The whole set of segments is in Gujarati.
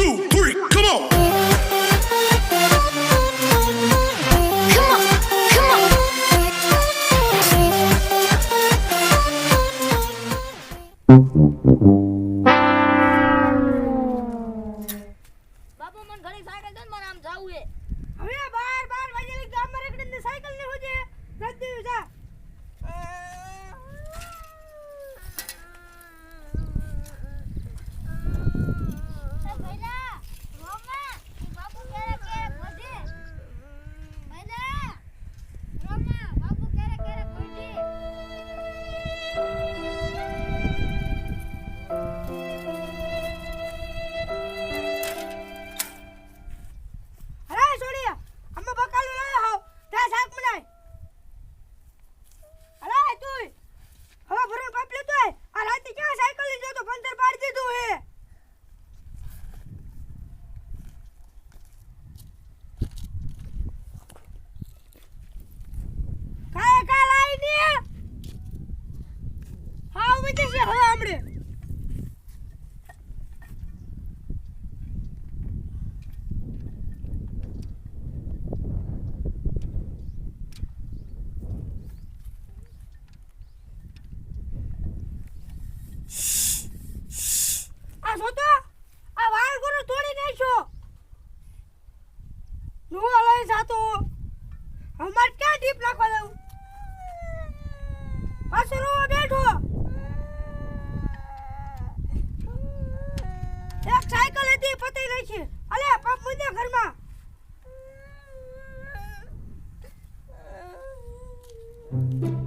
two, three, come on. ઊભી છે હવે હમણે આ જોતો આ વાળ ગુરુ તોડી નાખ્યો નો લઈ જાતો અમાર ક્યાં ડીપ નાખવા દઉં પાછો રોવા બેઠો એક સાયકલ હતી પતી નાખી અલે પગ મુજે ઘરમાં એ સગન કાકા હા એ છોકરાની આમ નો કહેવાય જુવાન છોકરા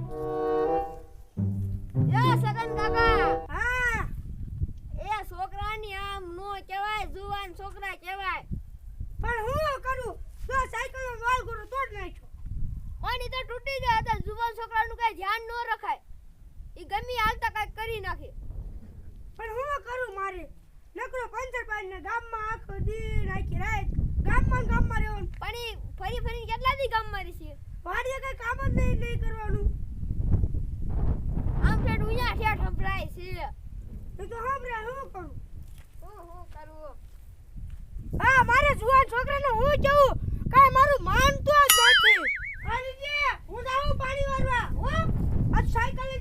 તો નો તૂટી જાય તો જુવાન છોકરાનું કઈ ધ્યાન ન રખાય. ઈ ગમી હાલતા કંઈક કરી નાખે. પણ હું કરું મારે? નકરો પંચર પાડીને ગામમાં આખો દી રાખી. રાત ગામમાં ગામમાં રહેવાનું. પણ ઈ ફરી ફરીને કેટલા દી ગામમાં રહી છે વાડીએ કઈ કામ જ નહીં નહીં કરવાનું. આમ ફેટ ઉયા છે સંભળાય છે. તો તો સાંભળે હું કરું? હું હું કરું? હા મારે જુવાન છોકરાને હું કહું કાંઈ મારું માનતો જ નથી. આલીજે હું જાઉં પાણી વારવા હો? આ સાયકલની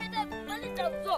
આ તો ગમે તે મળી જાવ જો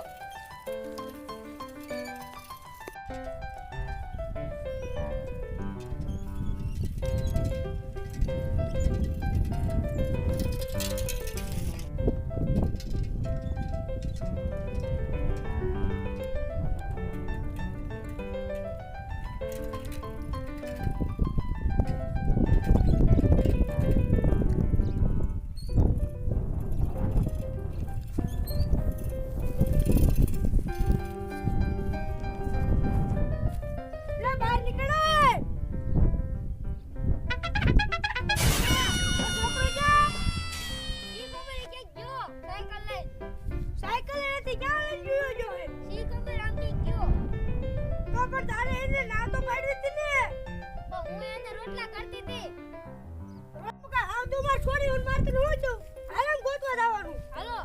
એટલે ના તો પાડવી હતી ને. પણ હું એને રોટલા કરતી હતી. રોટલા આવતું માર છોડી હું મારતી હું છું. હાલો ગોતવા જવાનું. હાલો.